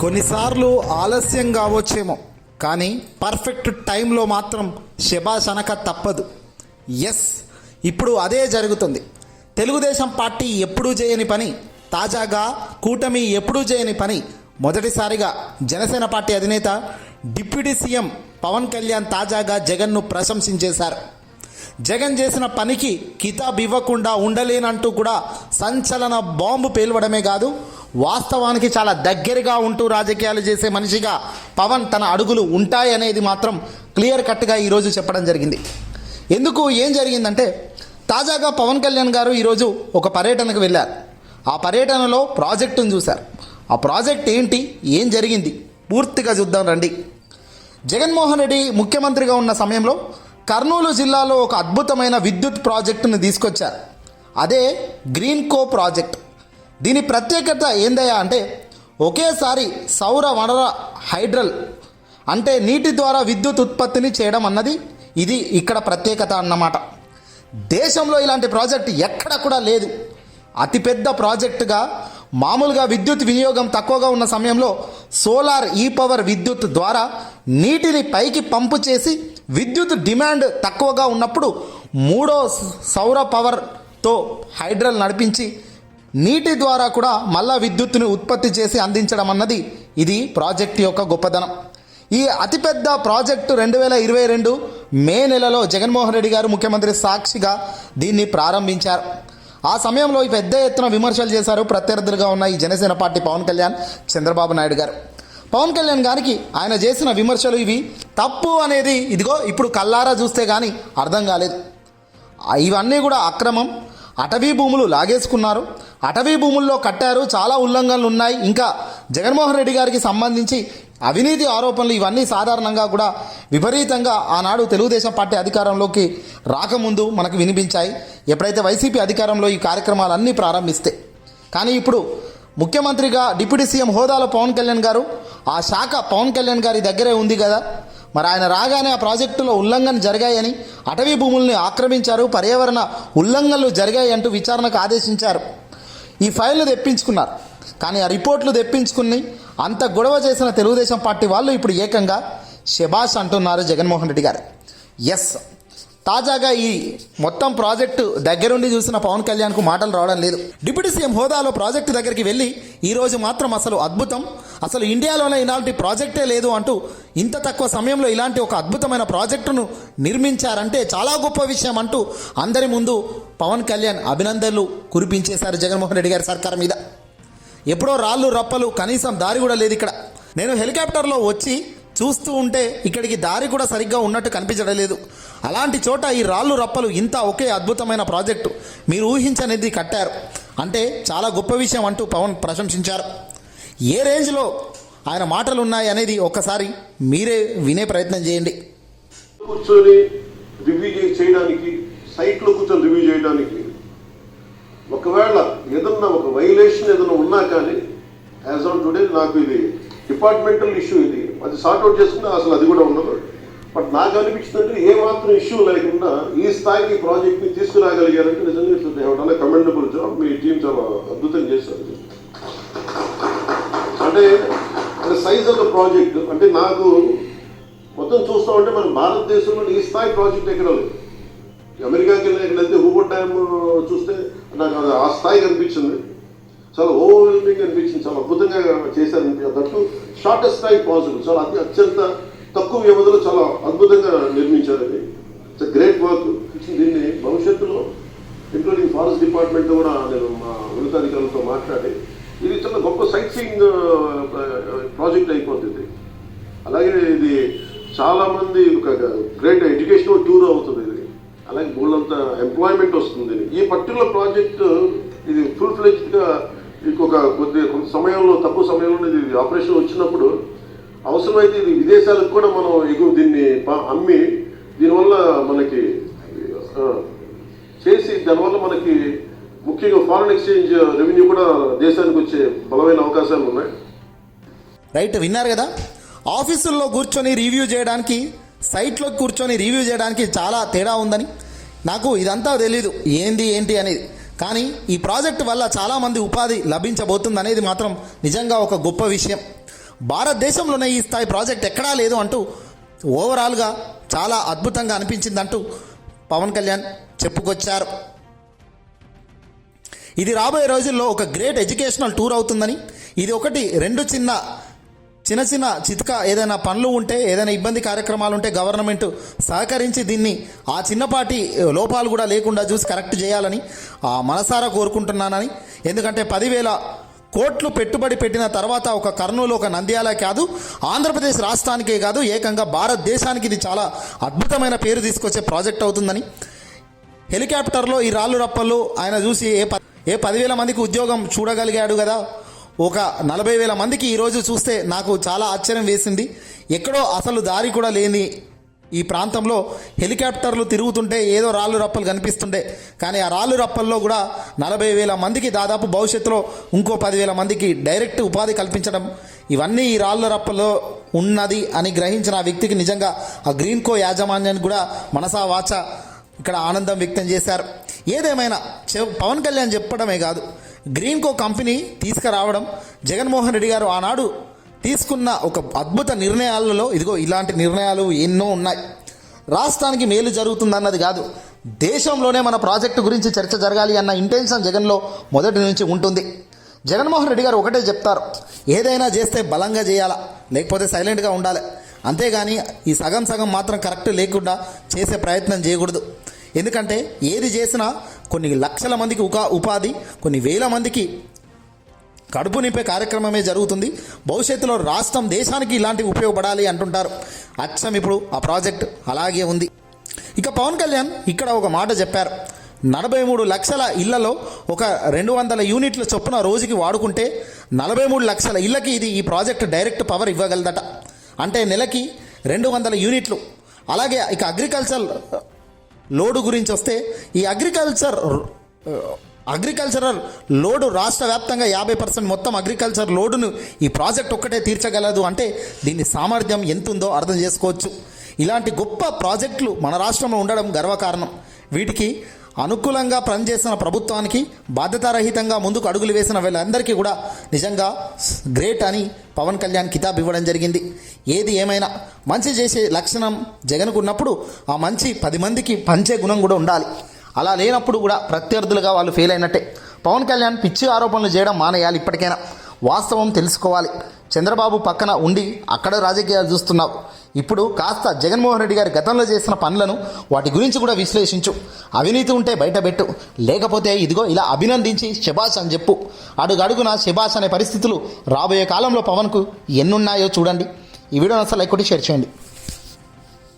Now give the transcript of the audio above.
కొన్నిసార్లు ఆలస్యం కావచ్చేమో కానీ పర్ఫెక్ట్ టైంలో మాత్రం శబాష్ అనక తప్పదు. ఎస్ ఇప్పుడు అదే జరుగుతుంది. తెలుగుదేశం పార్టీ ఎప్పుడూ చేయని పని తాజాగా కూటమి ఎప్పుడూ చేయని పని మొదటిసారిగా జనసేన పార్టీ అధినేత డిప్యూటీ సీఎం పవన్ కళ్యాణ్ తాజాగా జగన్ను ప్రశంసించేశారు. జగన్ చేసిన పనికి కితాబ్ ఇవ్వకుండా ఉండలేనంటూ కూడా సంచలన బాంబు పేలవడమే కాదు వాస్తవానికి చాలా దగ్గరగా ఉంటూ రాజకీయాలు చేసే మనిషిగా పవన్ తన అడుగులు ఉంటాయనేది మాత్రం క్లియర్ కట్గా ఈరోజు చెప్పడం జరిగింది. ఎందుకు ఏం జరిగిందంటే తాజాగా పవన్ కళ్యాణ్ గారు ఈరోజు ఒక పర్యటనకు వెళ్ళారు. ఆ పర్యటనలో ప్రాజెక్టును చూశారు. ఆ ప్రాజెక్ట్ ఏంటి ఏం జరిగింది? పూర్తిగా చూద్దాం రండి. జగన్మోహన్ రెడ్డి ముఖ్యమంత్రిగా ఉన్న సమయంలో కర్నూలు జిల్లాలో ఒక అద్భుతమైన విద్యుత్ ప్రాజెక్టును తీసుకొచ్చారు. అదే గ్రీన్ కో ప్రాజెక్ట్. దీని ప్రత్యేకత ఏందయ్యా అంటే ఒకేసారి సౌర వనర హైడ్రల్ అంటే నీటి ద్వారా విద్యుత్ ఉత్పత్తిని చేయడం అన్నది ఇది ఇక్కడ ప్రత్యేకత అన్నమాట. దేశంలో ఇలాంటి ప్రాజెక్ట్ ఎక్కడ కూడా లేదు. అతిపెద్ద ప్రాజెక్టుగా మామూలుగా విద్యుత్ వినియోగం తక్కువగా ఉన్న సమయంలో సోలార్ ఈ పవర్ విద్యుత్ ద్వారా నీటిని పైకి పంపు చేసి విద్యుత్ డిమాండ్ తక్కువగా ఉన్నప్పుడు మూడో సౌర పవర్తో హైడ్రల్ నడిపించి నీటి ద్వారా కూడా మళ్ళా విద్యుత్తుని ఉత్పత్తి చేసి అందించడం అన్నది ఇది ప్రాజెక్ట్ యొక్క గొప్పదనం. ఈ అతిపెద్ద ప్రాజెక్టు రెండు వేల ఇరవై రెండు మే నెలలో జగన్మోహన్ రెడ్డి గారు ముఖ్యమంత్రి సాక్షిగా దీన్ని ప్రారంభించారు. ఆ సమయంలో ఈ పెద్ద ఎత్తున విమర్శలు చేశారు ప్రత్యర్థులుగా ఉన్న ఈ జనసేన పార్టీ పవన్ కళ్యాణ్ చంద్రబాబు నాయుడు గారు. పవన్ కళ్యాణ్ గారికి ఆయన చేసిన విమర్శలు ఇవి తప్పు అనేది ఇదిగో ఇప్పుడు కల్లారా చూస్తే కానీ అర్థం కాలేదు. ఇవన్నీ కూడా అక్రమం అటవీ భూములు లాగేసుకున్నారు. అటవీ భూముల్లో కట్టారు చాలా ఉల్లంఘనలు ఉన్నాయి ఇంకా జగన్మోహన్ రెడ్డి గారికి సంబంధించి అవినీతి ఆరోపణలు ఇవన్నీ సాధారణంగా కూడా విపరీతంగా ఆనాడు తెలుగుదేశం పార్టీ అధికారంలోకి రాకముందు మనకు వినిపించాయి. ఎప్పుడైతే వైసీపీ అధికారంలో ఈ కార్యక్రమాలన్నీ ప్రారంభిస్తే. కానీ ఇప్పుడు ముఖ్యమంత్రిగా డిప్యూటీ సీఎం హోదాలో పవన్ కళ్యాణ్ గారు ఆ శాఖ పవన్ కళ్యాణ్ గారి దగ్గరే ఉంది కదా. మరి ఆయన రాగానే ఆ ప్రాజెక్టులో ఉల్లంఘన జరిగాయని అటవీ భూముల్ని ఆక్రమించారు పర్యావరణ ఉల్లంఘనలు జరిగాయి అంటూ విచారణకు ఆదేశించారు. ఈ ఫైల్ను తెప్పించుకున్నారు. కానీ ఆ రిపోర్ట్లు తెప్పించుకుని అంత గొడవ చేసిన తెలుగుదేశం పార్టీ వాళ్ళు ఇప్పుడు ఏకంగా శబాష్ అంటున్నారు జగన్మోహన్ రెడ్డి గారు. ఎస్. తాజాగా ఈ మొత్తం ప్రాజెక్టు దగ్గరుండి చూసిన పవన్ కళ్యాణ్కు మాటలు రావడం లేదు. డిప్యూటీ సీఎం హోదాలో ప్రాజెక్టు దగ్గరికి వెళ్ళి ఈరోజు మాత్రం అసలు అద్భుతం. అసలు ఇండియాలోనే ఇలాంటి ప్రాజెక్టే లేదు అంటూ ఇంత తక్కువ సమయంలో ఇలాంటి ఒక అద్భుతమైన ప్రాజెక్టును నిర్మించారంటే చాలా గొప్ప విషయం అంటూ అందరి ముందు పవన్ కళ్యాణ్ అభినందనలు కురిపించేశారు జగన్మోహన్ రెడ్డి గారి సర్కార్ మీద. ఎప్పుడో రాళ్ళు రప్పలు కనీసం దారి కూడా లేదు ఇక్కడ. నేను హెలికాప్టర్లో వచ్చి చూస్తూ ఉంటే ఇక్కడికి దారి కూడా సరిగ్గా ఉన్నట్టు కనిపించడం లేదు అలాంటి చోట ఈ రాళ్ళు రప్పలు ఇంత ఒకే అద్భుతమైన ప్రాజెక్టు మీరు ఊహించనిది కట్టారు. అంటే చాలా గొప్ప విషయం అంటూ పవన్ ప్రశంసించారు. ఏ రేంజ్లో ఆయన మాటలు ఉన్నాయి అనేది ఒక్కసారి మీరే వినే ప్రయత్నం చేయండి. కూర్చొని రివ్యూ చేయడానికి సైట్లో కూర్చొని రివ్యూ చేయడానికి ఒకవేళ ఏదన్నా ఒక వైలేషన్ ఏదైనా ఉన్నా కానీ యాజ్ ఆన్ టుడే నాకు ఇది డిపార్ట్మెంటల్ ఇష్యూ ఇది. అది సార్ట్ అవుట్ చేసుకున్నా అసలు అది కూడా ఉండదు. బట్ నాకు అనిపించిందంటే ఏ మాత్రం ఇష్యూ లేకుండా ఈ స్థాయికి ప్రాజెక్ట్ని తీసుకురాగలిగారంటే నిజంగా కమెండబుల్ జాబ్ మీ టీం చాలా అద్భుతం చేశారు. అంటే సైజ్ ఆఫ్ ద ప్రాజెక్ట్ అంటే నాకు మొత్తం చూస్తా ఉంటే మన భారతదేశంలో ఈ స్థాయి ప్రాజెక్ట్ ఎక్కడ లేదు. అమెరికాకి వెళ్ళి ఎక్కడైతే హూబర్ డ్యామ్ చూస్తే నాకు అది ఆ స్థాయి కనిపించింది. చాలా ఓవర్వెల్మింగ్ అనిపించింది చాలా అద్భుతంగా చేశారు. దట్టు షార్టెస్ట్ టైం పాసిబుల్ చాలా అతి అత్యంత తక్కువ వ్యవధిలో చాలా అద్భుతంగా నిర్మించారు అది. ఇట్స్ గ్రేట్ వర్క్ దీన్ని భవిష్యత్తులో ఇంక్లూడింగ్ ఫారెస్ట్ డిపార్ట్మెంట్ కూడా నేను మా ఉన్నతాధికారులతో మాట్లాడి ఇది చాలా గొప్ప సైట్ సీయింగ్ ప్రాజెక్ట్ అయిపోతుంది. అలాగే ఇది చాలామంది ఒక గ్రేట్ ఎడ్యుకేషనల్ టూర్ అవుతుంది ఇది. అలాగే బోళ్ళంత ఎంప్లాయ్మెంట్ వస్తుంది. ఈ పర్టికులర్ ప్రాజెక్ట్ ఇది ఫుల్ ఫ్లెజ్డ్గా ఇంకొక కొద్ది కొంత సమయంలో తక్కువ సమయంలో ఇది ఆపరేషన్ వచ్చినప్పుడు అవసరమైతే ఇది విదేశాలకు కూడా మనం ఎగువ దీన్ని అమ్మి దీనివల్ల మనకి చేసి దానివల్ల మనకి ముఖ్యంగా ఫారెన్ ఎక్స్చేంజ్ రెవెన్యూ కూడా దేశానికి వచ్చే బలమైన అవకాశాలు ఉన్నాయి. రైట్ విన్నారు కదా? ఆఫీసుల్లో కూర్చొని రివ్యూ చేయడానికి సైట్లో కూర్చొని రివ్యూ చేయడానికి చాలా తేడా ఉందని నాకు ఇదంతా తెలీదు. ఏంది ఏంటి అనేది. కానీ ఈ ప్రాజెక్ట్ వల్ల చాలామంది ఉపాధి లభించబోతుంది అనేది మాత్రం నిజంగా ఒక గొప్ప విషయం. భారతదేశంలోనే ఈ స్థాయి ప్రాజెక్ట్ ఎక్కడా లేదు అంటూ ఓవరాల్గా చాలా అద్భుతంగా అనిపించిందంటూ పవన్ కళ్యాణ్ చెప్పుకొచ్చారు. ఇది రాబోయే రోజుల్లో ఒక గ్రేట్ ఎడ్యుకేషనల్ టూర్ అవుతుందని ఇది ఒకటి రెండు చిన్న చిన్న చిన్న చితక ఏదైనా పనులు ఉంటే ఏదైనా ఇబ్బంది కార్యక్రమాలు ఉంటే గవర్నమెంట్ సహకరించి దీన్ని ఆ చిన్నపాటి లోపాలు కూడా లేకుండా చూసి కరెక్ట్ చేయాలని ఆ మనసారా కోరుకుంటున్నానని. ఎందుకంటే పదివేల కోట్లు పెట్టుబడి పెట్టిన తర్వాత ఒక కర్నూలు ఒక నంద్యాల కాదు ఆంధ్రప్రదేశ్ రాష్ట్రానికే కాదు ఏకంగా భారతదేశానికి ఇది చాలా అద్భుతమైన పేరు తీసుకొచ్చే ప్రాజెక్ట్ అవుతుందని. హెలికాప్టర్లో ఈ రాళ్ళు రప్పలు ఆయన చూసి ఏ ఏ పదివేల మందికి ఉద్యోగం చూడగలిగాడు కదా ఒక నలభై వేల మందికి ఈరోజు చూస్తే నాకు చాలా ఆశ్చర్యం వేసింది. ఎక్కడో అసలు దారి కూడా లేని ఈ ప్రాంతంలో హెలికాప్టర్లు తిరుగుతుంటే ఏదో రాళ్ళు రప్పలు కనిపిస్తుండే. కానీ ఆ రాళ్ళు రప్పల్లో కూడా నలభై వేల మందికి దాదాపు భవిష్యత్తులో ఇంకో పదివేల మందికి డైరెక్ట్ ఉపాధి కల్పించడం ఇవన్నీ ఈ రాళ్ళ రప్పలో ఉన్నది అని గ్రహించిన ఆ వ్యక్తికి నిజంగా ఆ గ్రీన్ కో యాజమాన్యాన్ని కూడా మనసా వాచ ఇక్కడ ఆనందం వ్యక్తం చేశారు. ఏదేమైనా పవన్ కళ్యాణ్ చెప్పడమే కాదు. గ్రీన్ కో కంపెనీ తీసుకురావడం జగన్మోహన్ రెడ్డి గారు ఆనాడు తీసుకున్న ఒక అద్భుత నిర్ణయాలలో ఇదిగో ఇలాంటి నిర్ణయాలు ఎన్నో ఉన్నాయి. రాష్ట్రానికి మేలు జరుగుతుందన్నది కాదు. దేశంలోనే మన ప్రాజెక్టు గురించి చర్చ జరగాలి అన్న ఇంటెన్షన్ జగన్లో మొదటి నుంచి ఉంటుంది. జగన్మోహన్ రెడ్డి గారు ఒకటే చెప్తారు ఏదైనా చేస్తే బలంగా చేయాలా లేకపోతే సైలెంట్గా ఉండాలి. అంతేగాని ఈ సగం సగం మాత్రం కరెక్ట్ లేకుండా చేసే ప్రయత్నం చేయకూడదు. ఎందుకంటే ఏది చేసినా కొన్ని లక్షల మందికి ఉకా ఉపాధి కొన్ని వేల మందికి కడుపు నింపే కార్యక్రమమే జరుగుతుంది. భవిష్యత్తులో రాష్ట్రం దేశానికి ఇలాంటివి ఉపయోగపడాలి అంటుంటారు. అచ్చం ఇప్పుడు ఆ ప్రాజెక్ట్ అలాగే ఉంది. ఇక పవన్ కళ్యాణ్ ఇక్కడ ఒక మాట చెప్పారు. నలభై మూడు లక్షల ఇళ్ళలో ఒక రెండు వందల యూనిట్ల చొప్పున రోజుకి వాడుకుంటే నలభై మూడు లక్షల ఇళ్ళకి ఇది ఈ ప్రాజెక్ట్ డైరెక్ట్ పవర్ ఇవ్వగలదట. అంటే నెలకి రెండు వందల యూనిట్లు. అలాగే ఇక అగ్రికల్చర్ లోడు గురించి వస్తే ఈ అగ్రికల్చర్ అగ్రికల్చరల్ లోడు రాష్ట్ర వ్యాప్తంగా యాభై పర్సెంట్ మొత్తం అగ్రికల్చర్ లోడును ఈ ప్రాజెక్ట్ ఒక్కటే తీర్చగలదు అంటే దీని సామర్థ్యం ఎంతుందో అర్థం చేసుకోవచ్చు. ఇలాంటి గొప్ప ప్రాజెక్టులు మన రాష్ట్రంలో ఉండడం గర్వకారణం. వీటికి అనుకూలంగా పనిచేసిన ప్రభుత్వానికి బాధ్యతారహితంగా ముందుకు అడుగులు వేసిన వీళ్ళందరికీ కూడా నిజంగా గ్రేట్ అని పవన్ కళ్యాణ్ కితాబ్ ఇవ్వడం జరిగింది. ఏది ఏమైనా మంచి చేసే లక్షణం జగన్కు ఉన్నప్పుడు ఆ మంచి పది మందికి పంచే గుణం కూడా ఉండాలి. అలా లేనప్పుడు కూడా ప్రత్యర్థులుగా వాళ్ళు ఫెయిల్ అయినట్టే. పవన్ కళ్యాణ్ పిచ్చి ఆరోపణలు చేయడం మానేయాలి ఇప్పటికైనా. వాస్తవం తెలుసుకోవాలి. చంద్రబాబు పక్కన ఉండి అక్కడ రాజకీయాలు చూస్తున్నావు. ఇప్పుడు కాస్త జగన్మోహన్ రెడ్డి గారి గతంలో చేసిన పనులను వాటి గురించి కూడా విశ్లేషించు. అవినీతి ఉంటే బయటపెట్టు లేకపోతే ఇదిగో ఇలా అభినందించి శబాష్ అని చెప్పు. అడుగడుగున శబాష్ అనే పరిస్థితులు రాబోయే కాలంలో పవన్కు ఎన్నున్నాయో చూడండి. ఈ వీడియో అసలు లైక్ కొట్టి షేర్ చేయండి.